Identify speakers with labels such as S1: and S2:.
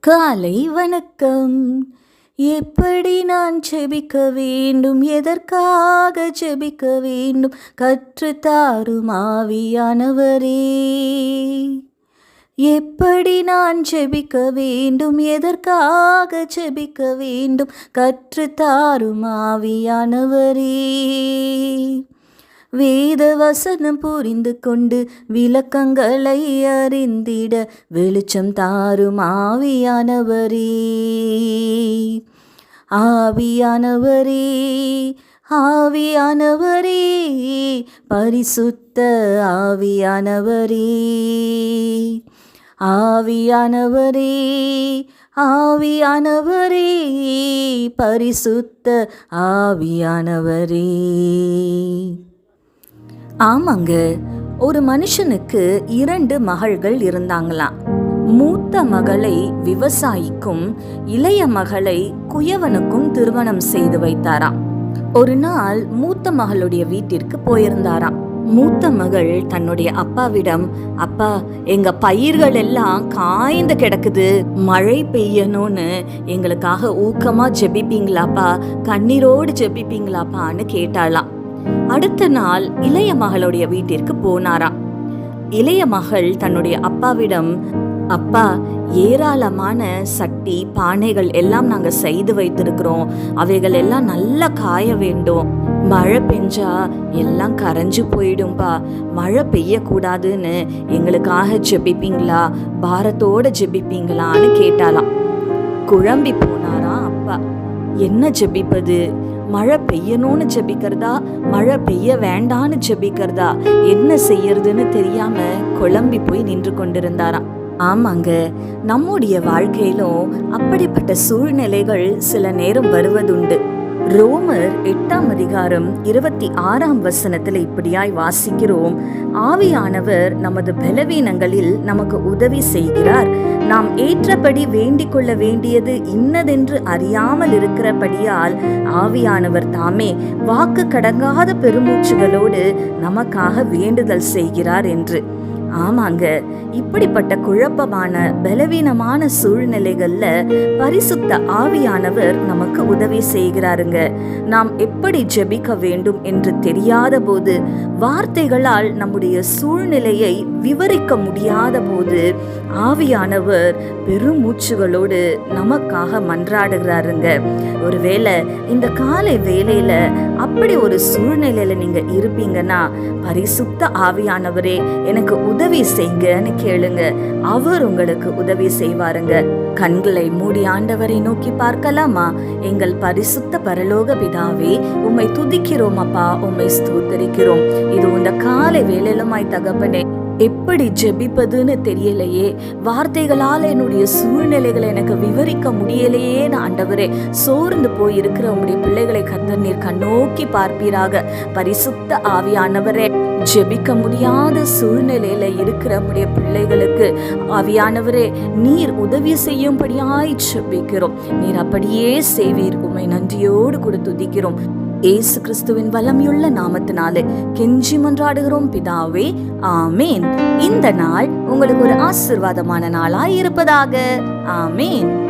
S1: காலை வணக்கம். எப்படி நான் செபிக்க வேண்டும்? எதற்காக செபிக்க வேண்டும்? கற்று தாரும் ஆவியானவரே எப்படி நான் செபிக்க வேண்டும்? எதற்காக செபிக்க வேண்டும்? கற்று தாரும் ஆவியானவரே வேத வசனம் புரிந்து கொண்டு விளக்கங்களை அறிந்திட வெளிச்சம் தாரும் ஆவியானவரே. ஆவியானவரே ஆவியானவரே பரிசுத்த ஆவியானவரே. ஆவியானவரே ஆவியானவரே பரிசுத்த ஆவியானவரே. ஆமாங்க ஒரு மனுஷனுக்கு இரண்டு மகள்கள் இருந்தாங்களாம். மூத்த மகளை விவசாயிக்கும் இளைய மகளை குயவனுக்கும் திருமணம் செய்து வைத்தாராம். ஒரு நாள் மூத்த மகளுடைய வீட்டிற்கு போயிருந்தாராம். மூத்த மகள் தன்னுடைய அப்பாவிடம் அப்பா எங்க பயிர்கள் எல்லாம் காய்ந்து கிடக்குது. மழை பெய்யணும்னு எங்களுக்காக ஊக்கமா ஜெபிப்பீங்களாப்பா? கண்ணீரோடு ஜெபிப்பீங்களாப்பான்னு கேட்டாளாம். அடுத்த நாள் இளைய மகளுடைய வீட்டிற்கு போனாராம். இளைய மகள் தன்னுடைய அப்பாவிடம் அப்பா ஏராளமான சட்டி பானைகள் எல்லாம் நாங்க செய்து வைத்திருக்கிறோம். அவைகள் எல்லாம் நல்லா காய வேண்டும். மழை பெஞ்சா எல்லாம் கரைஞ்சு போயிடும்பா. மழை பெய்யக்கூடாதுன்னு எங்களுக்காக ஜெபிப்பீங்களா? பாரத்தோட ஜெபிப்பீங்களான்னு கேட்டாலாம் குழம்பி போனாராம் அப்பா. என்ன ஜெபிப்பது? மழை பெய்யணும்னு ஜெபிக்கிறதா மழை பெய்ய வேண்டான்னு ஜெபிக்கிறதா? என்ன செய்யறதுன்னு தெரியாம குழம்பி போய் நின்று கொண்டிருந்தாராம். ஆமாங்க நம்முடைய வாழ்க்கையிலும் அப்படிப்பட்ட சூழ்நிலைகள் சில நேரம் வருவதுண்டு. ரோமர் எட்டாம் அதிகாரம் இருபத்தி ஆறாம் வசனத்தில் இப்படியாய் வாசிக்கிறோம். ஆவியானவர் நமது பலவீனங்களில் நமக்கு உதவி செய்கிறார். நாம் ஏற்றபடி வேண்டிக் கொள்ள வேண்டியது இன்னதென்று அறியாமல் இருக்கிறபடியால் ஆவியானவர் தாமே வாக்கு கடங்காத பெருமூச்சுகளோடு நமக்காக வேண்டுதல் செய்கிறார் என்று. ஆமாங்க. இப்படிப்பட்ட குழப்பமான பலவீனமான சூழ்நிலைகள்ல பரிசுத்த ஆவியானவர் நமக்கு உதவி செய்கிறாருங்க. நாம் எப்படி ஜெபிக்க வேண்டும் என்று தெரியாத போது வார்த்தைகளால் நம்முடைய சூழ்நிலையை விவரிக்க முடியாத போது ஆவியானவர் பெருமூச்சுகளோடு நமக்காக மன்றாடுகிறாருங்க. ஒருவேளை இந்த காலை வேலையில அப்படி ஒரு சூழ்நிலையில நீங்க இருப்பீங்கன்னா பரிசுத்த ஆவியானவரே எனக்கு உதவி செய்யுங்கன்னு கேளுங்க. அவர் உங்களுக்கு உதவி செய்வாருங்க. கண்களை மூடி ஆண்டவரை நோக்கி பார்க்கலாமா? எங்கள் பரிசுத்த பரலோக பிதாவே உம்மை துதிக்கிறோம் அப்பா உம்மை ஸ்தூத்தரிக்கிறோம். இது உந்த காலை வேலையிலுமாய் தகப்பனே எப்படி ஜெபிப்பதுன்னு தெரியலையே. வார்த்தைகளால் என்னுடைய சூழ்நிலைகளை எனக்கு விவரிக்க முடியலையே நான் ஆண்டவரே சோர்ந்து போய் இருக்கிற உங்களுடைய பிள்ளைகளை கத்தர் நீர் கண்ணோக்கி பார்ப்பீராக. பரிசுத்த ஆவியானவரே ஜெபிக்க முடியாத சூழ்நிலையில இருக்கிற நம்முடைய பிள்ளைகளுக்கு ஆவியானவரே நீர் உதவி செய்யும்படியாய் ஜெபிக்கிறோம். நீர் அப்படியே செய்வீர். உமை நன்றியோடு கூட துதிக்கிறோம். ஏசு கிறிஸ்துவின் வல்லமையுள்ள நாமத்தினாலே கெஞ்சி மன்றாடுகிறோம் பிதாவே ஆமேன். இந்த நாள் உங்களுக்கு ஒரு ஆசிர்வாதமான நாளாய் இருப்பதாக. ஆமேன்.